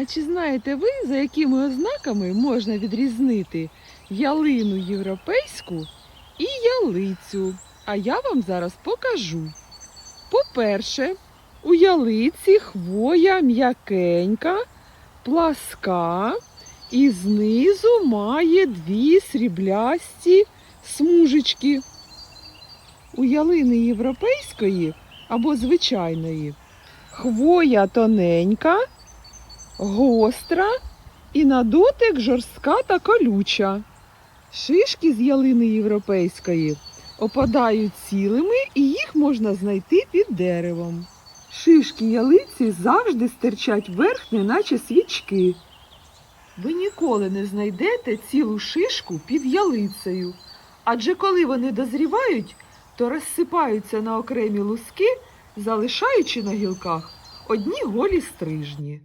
А чи знаєте ви, за якими ознаками можна відрізнити ялину європейську і ялицю? А я вам зараз покажу. По-перше, у ялиці хвоя м'якенька, пласка і знизу має дві сріблясті смужечки. У ялини європейської або звичайної хвоя тоненька, гостра і на дотик жорстка та колюча. Шишки з ялини європейської опадають цілими і їх можна знайти під деревом. Шишки ялиці завжди стирчать вверх, неначе свічки. Ви ніколи не знайдете цілу шишку під ялицею, адже коли вони дозрівають, то розсипаються на окремі луски, залишаючи на гілках одні голі стрижні.